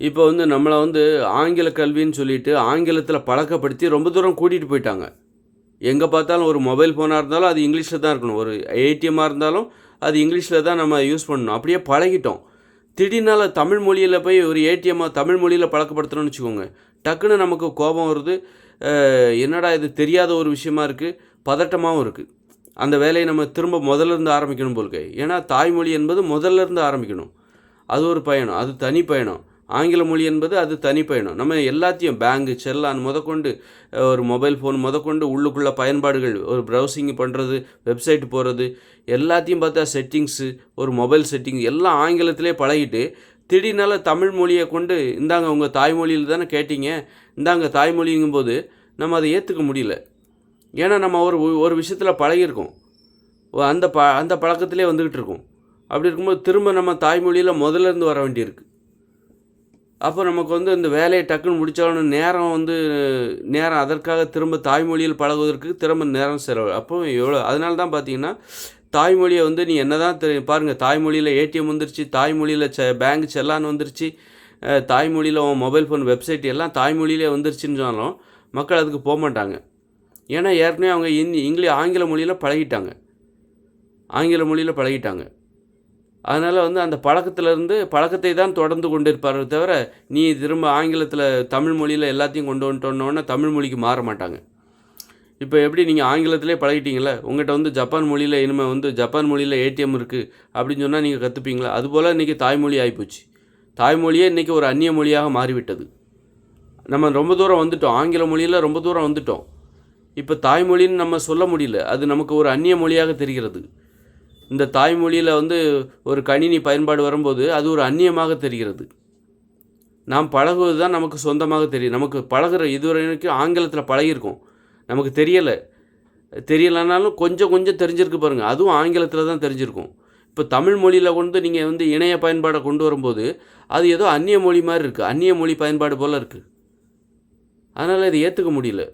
இப்போ வந்து நம்மளை வந்து ஆங்கில கல்வின்னு சொல்லிட்டு ஆங்கிலத்தில் பழக்கப்படுத்தி ரொம்ப தூரம் கூட்டிகிட்டு போயிட்டாங்க. எங்கே பார்த்தாலும் ஒரு மொபைல் ஃபோனாக இருந்தாலும் அது இங்கிலீஷில் தான் இருக்கணும். ஒரு ஏடிஎம்மாக இருந்தாலும் அது இங்கிலீஷில் தான் நம்ம யூஸ் பண்ணணும். அப்படியே பழகிட்டோம். திடீர்னால தமிழ் மொழியில் போய் ஒரு ஏடிஎம்மாக தமிழ் மொழியில் பழக்கப்படுத்துகிறோன்னு வச்சுக்கோங்க. டக்குன்னு நமக்கு கோபம் வருது. என்னடா இது தெரியாத ஒரு விஷயமா இருக்குது பதட்டமாகவும் இருக்குது அந்த வேலையை நம்ம திரும்ப முதல்ல இருந்து ஆரம்பிக்கணும் போலுக்கு. ஏன்னா தாய்மொழி என்பது முதல்ல இருந்து ஆரம்பிக்கணும். அது ஒரு பயணம். அது தனி பயணம். ஆங்கில மொழி என்பது அது தனி பயணம். நம்ம எல்லாத்தையும் பேங்கு செல்லான் முதற்கொண்டு ஒரு மொபைல் ஃபோன் முதற்கொண்டு உள்ளுக்குள்ள பயன்பாடுகள் ஒரு ப்ரௌசிங் பண்ணுறது வெப்சைட் போகிறது எல்லாத்தையும் பார்த்தா செட்டிங்ஸு ஒரு மொபைல் செட்டிங் எல்லாம் ஆங்கிலத்திலே பழகிட்டு திடீர்னால தமிழ் மொழியை கொண்டு இந்தாங்க உங்கள் தாய்மொழியில் தானே கேட்டீங்க இந்தாங்க தாய்மொழிங்கும்போது நம்ம அதை ஏற்றுக்க முடியல. ஏன்னா நம்ம ஒரு ஒரு விஷயத்தில் பழகியிருக்கோம். அந்த ப அந்த பழக்கத்திலே வந்துக்கிட்டு இருக்கோம். அப்படி இருக்கும்போது திரும்ப நம்ம தாய்மொழியில் முதல்ல இருந்து வர வேண்டியிருக்கு. அப்போ நமக்கு வந்து இந்த வேலையை டக்குன்னு முடித்தாலும் நேரம் வந்து நேரம் அதற்காக திரும்ப தாய்மொழியில் பழகுவதற்கு திரும்ப நேரம் செலவு. அப்போ எவ்வளோ அதனால தான் பார்த்தீங்கன்னா தாய்மொழியை வந்து நீ என்ன தான் தெரியும் பாருங்கள் தாய்மொழியில் ஏடிஎம் வந்துருச்சு தாய்மொழியில் செ பேங்க் செல்லான்னு வந்துருச்சு தாய்மொழியில் உன் மொபைல் ஃபோன் வெப்சைட் எல்லாம் தாய்மொழியிலே வந்துருச்சுன்னு சொன்னாலும் மக்கள் அதுக்கு போக மாட்டாங்க. ஏன்னா ஏற்கனவே அவங்க இந்தி இங்கிலீஷ் ஆங்கில மொழியில் பழகிட்டாங்க. ஆங்கில மொழியில் பழகிட்டாங்க. அதனால் வந்து அந்த பழக்கத்திலேருந்து பழக்கத்தை தான் தொடர்ந்து கொண்டிருப்பாரே தவிர நீ திரும்ப ஆங்கிலத்தில் தமிழ் மொழியில் எல்லாத்தையும் கொண்டு வந்துட்டோன்னொன்னே தமிழ் மொழிக்கு மாற மாட்டாங்க. இப்போ எப்படி நீங்கள் ஆங்கிலத்திலே பழகிட்டீங்களே உங்கள்கிட்ட வந்து ஜப்பான் மொழியில் இனிமேல் வந்து ஜப்பான் மொழியில் ஏடிஎம் இருக்குது அப்படின்னு சொன்னால் நீங்கள் கற்றுப்பீங்களா அதுபோல் இன்றைக்கி தாய்மொழி ஆகிப்போச்சு தாய்மொழியே இன்றைக்கி ஒரு அந்நிய மொழியாக மாறிவிட்டது. நம்ம ரொம்ப தூரம் வந்துட்டோம். ஆங்கில மொழியில் ரொம்ப தூரம் வந்துட்டோம். இப்போ தாய்மொழின்னு நம்ம சொல்ல முடியல. அது நமக்கு ஒரு அந்நிய மொழியாக தெரிகிறது. இந்த தாய்மொழியில் வந்து ஒரு கணினி பயன்பாடு வரும்போது அது ஒரு அந்நியமாக தெரிகிறது. நாம் பழகுவது தான் நமக்கு சொந்தமாக தெரியும். நமக்கு பழகுற இதுவரைக்கும் வரைக்கும் ஆங்கிலத்தில் பழகியிருக்கோம். நமக்கு தெரியலை. தெரியலைனாலும் கொஞ்சம் கொஞ்சம் தெரிஞ்சிருக்கு பாருங்கள் அதுவும் ஆங்கிலத்தில் தான் தெரிஞ்சிருக்கும். இப்போ தமிழ் மொழியில் கொண்டு நீங்கள் வந்து இணைய பயன்பாடை கொண்டு வரும்போது அது ஏதோ அந்நிய மொழி மாதிரி இருக்குது அந்நிய மொழி பயன்பாடு போல் இருக்குது அதனால் இதை ஏற்றுக்க முடியல.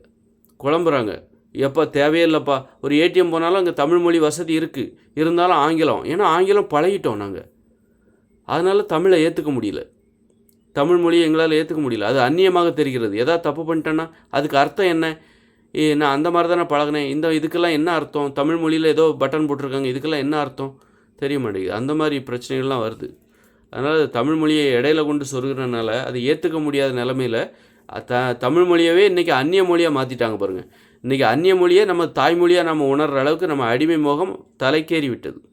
குழம்புறாங்க. எப்போ தேவையில்லைப்பா ஒரு ஏடிஎம் போனாலும் அங்கே தமிழ் மொழி வசதி இருக்குது இருந்தாலும் ஆங்கிலம். ஏன்னா ஆங்கிலம் பழகிட்டோம் நாங்கள் அதனால் தமிழை ஏற்றுக்க முடியல. தமிழ் மொழியை எங்களால் ஏற்றுக்க முடியல. அது அந்நியமாக தெரிகிறது. எதாவது தப்பு பண்ணிட்டேன்னா அதுக்கு அர்த்தம் என்ன? ஏ நான் அந்த மாதிரி தானே பழகினேன். இந்த இதுக்கெல்லாம் என்ன அர்த்தம்? தமிழ் மொழியில் ஏதோ பட்டன் போட்டிருக்காங்க. இதுக்கெல்லாம் என்ன அர்த்தம்? தெரிய மாட்டேங்குது. அந்த மாதிரி பிரச்சனைகள்லாம் வருது. அதனால் தமிழ் மொழியை இடையில கொண்டு சொருகிறனால அதை ஏற்றுக்க முடியாத நிலமையில த தமிழ் மொழியவே இன்றைக்கி அந்நிய மொழியாக மாற்றிட்டாங்க பாருங்கள் இன்றைக்கி அந்நிய மொழியை நம்ம தாய்மொழியாக நம்ம உணர்கிற அளவுக்கு நம்ம அடிமை மோகம் தலைக்கேறி விட்டது.